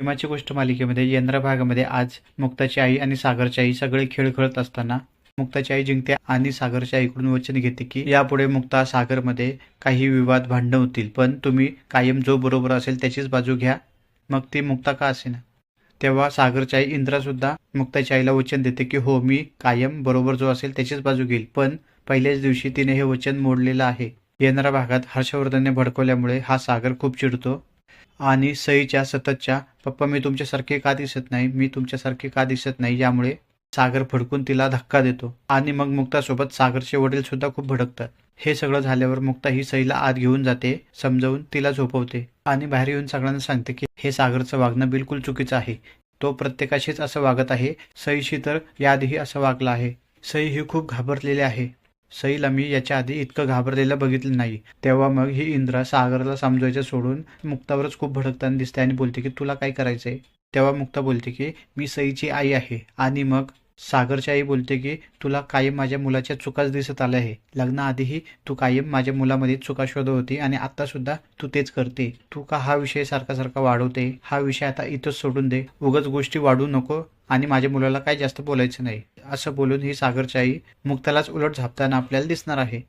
प्रेमाची गोष्ट मालिकेमध्ये यंद्रा भागामध्ये आज मुक्ताची आई आणि सागरची आई सगळे खेळ खेळत असताना मुक्ताची आई जिंकते आणि सागरच्या आईकडून वचन घेते की यापुढे मुक्ता सागरमध्ये काही विवाद भांडणं होतील पण तुम्ही कायम जो बरोबर असेल त्याचीच बाजू घ्या. मग ती मुक्ता का असेना? तेव्हा सागरची आई इंद्रा सुद्धा मुक्ताच्या आईला वचन देते की हो मी कायम बरोबर जो असेल त्याचीच बाजू घेईल पण पहिल्याच दिवशी तिने हे वचन मोडलेलं आहे. येणाऱ्या भागात हर्षवर्धनने भडकवल्यामुळे हा सागर खूप चिडतो. आणि सईच्या सततच्या पप्पा मी तुमच्यासारखे का दिसत नाही? मी तुमच्यासारखे का दिसत नाही? यामुळे सागर भडकून तिला धक्का देतो. आणि मग मुक्तासोबत सागरचे वडील सुद्धा खूप भडकतात. हे सगळं झाल्यावर मुक्ता ही सईला आत घेऊन जाते समजावून तिला झोपवते आणि बाहेर येऊन सगळ्यांना सांगते की हे सागरचं वागणं बिलकुल चुकीचं आहे. तो प्रत्येकाशीच असं वागत आहे. सईशी तर याआधीही असं वागलं आहे. सई ही खूप घाबरलेली आहे. सईला मी याच्या आधी इतकं घाबरलेलं बघितलं नाही. तेव्हा मग ही इंद्रा सागरला समजवायचं सोडून मुक्तावरच खूप भडकताना दिसते आणि बोलते की तुला काय करायचंय? तेव्हा मुक्ता बोलते की मी सईची आई आहे. आणि मग सागरची आई बोलते की तुला कायम माझ्या मुलाच्या चुकाच दिसत आल्या आहे. लग्नाआधीही तू कायम माझ्या मुलामध्ये चुका शोधत होती आणि आता सुद्धा तू तेच करते. तू का हा विषय सारखा सारखा वाढवते? हा विषय आता इथंच सोडून दे. उगाच गोष्टी वाढू नको आणि माझ्या मुलाला काय जास्त बोलायचं नाही. असं बोलून ही सागरची आई मुक्तालाच उलट झापताना आपल्याला दिसणार आहे.